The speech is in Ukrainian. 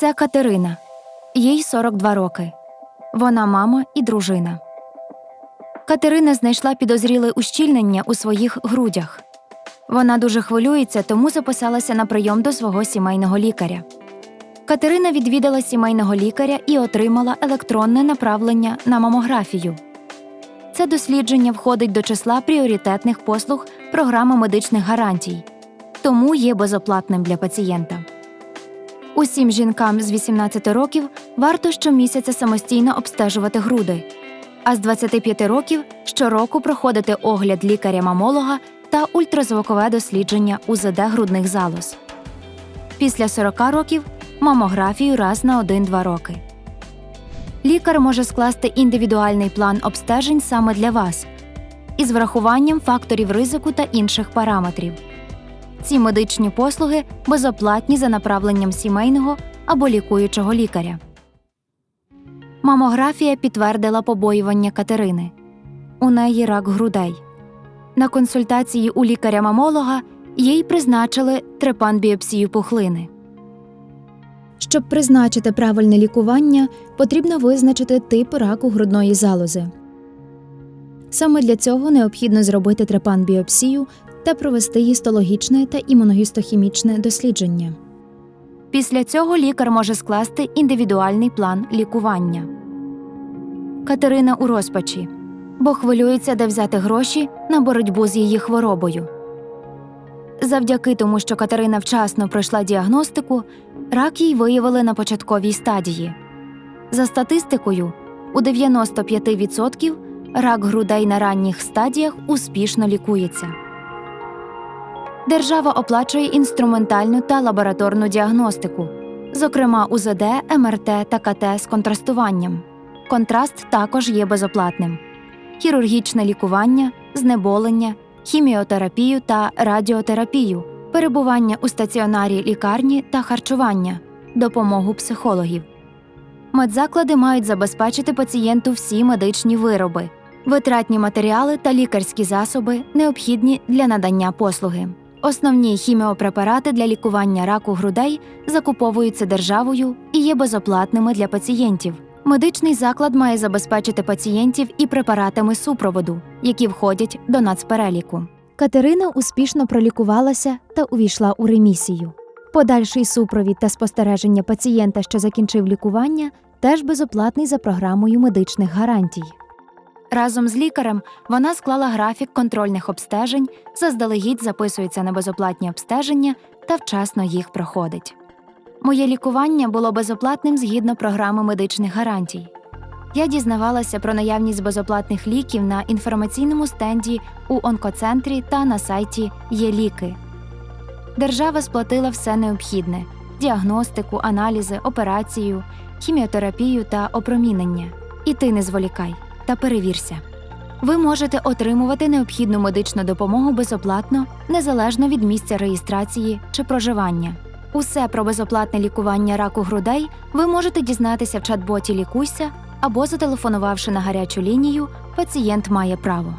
Це Катерина. Їй 42 роки. Вона мама і дружина. Катерина знайшла підозріле ущільнення у своїх грудях. Вона дуже хвилюється, тому записалася на прийом до свого сімейного лікаря. Катерина відвідала сімейного лікаря і отримала електронне направлення на мамографію. Це дослідження входить до числа пріоритетних послуг програми медичних гарантій, тому є безоплатним для пацієнта. Усім жінкам з 18 років варто щомісяця самостійно обстежувати груди, а з 25 років щороку проходити огляд лікаря-мамолога та ультразвукове дослідження УЗД грудних залоз. Після 40 років мамографію раз на 1-2 роки. Лікар може скласти індивідуальний план обстежень саме для вас із врахуванням факторів ризику та інших параметрів. Ці медичні послуги безоплатні за направленням сімейного або лікуючого лікаря. Мамографія підтвердила побоювання Катерини. У неї рак грудей. На консультації у лікаря-мамолога їй призначили трепан-біопсію пухлини. Щоб призначити правильне лікування, потрібно визначити тип раку грудної залози. Саме для цього необхідно зробити трепан-біопсію та провести гістологічне та імуногістохімічне дослідження. Після цього лікар може скласти індивідуальний план лікування. Катерина у розпачі, бо хвилюється, де взяти гроші на боротьбу з її хворобою. Завдяки тому, що Катерина вчасно пройшла діагностику, рак їй виявили на початковій стадії. За статистикою, у 95% рак грудей на ранніх стадіях успішно лікується. Держава оплачує інструментальну та лабораторну діагностику, зокрема УЗД, МРТ та КТ з контрастуванням. Контраст також є безоплатним. Хірургічне лікування, знеболення, хіміотерапію та радіотерапію, перебування у стаціонарі лікарні та харчування, допомогу психологів. Медзаклади мають забезпечити пацієнту всі медичні вироби, витратні матеріали та лікарські засоби, необхідні для надання послуги. Основні хіміопрепарати для лікування раку грудей закуповуються державою і є безоплатними для пацієнтів. Медичний заклад має забезпечити пацієнтів і препаратами супроводу, які входять до нацпереліку. Катерина успішно пролікувалася та увійшла у ремісію. Подальший супровід та спостереження пацієнта, що закінчив лікування, теж безоплатний за програмою медичних гарантій. Разом з лікарем вона склала графік контрольних обстежень, заздалегідь записується на безоплатні обстеження та вчасно їх проходить. Моє лікування було безоплатним згідно програми медичних гарантій. Я дізнавалася про наявність безоплатних ліків на інформаційному стенді у онкоцентрі та на сайті Є ліки. Держава сплатила все необхідне: діагностику, аналізи, операцію, хіміотерапію та опромінення. І ти не зволікай та перевірся. Ви можете отримувати необхідну медичну допомогу безоплатно, незалежно від місця реєстрації чи проживання. Усе про безоплатне лікування раку грудей ви можете дізнатися в чат-боті Лікуйся або зателефонувавши на гарячу лінію Пацієнт має право.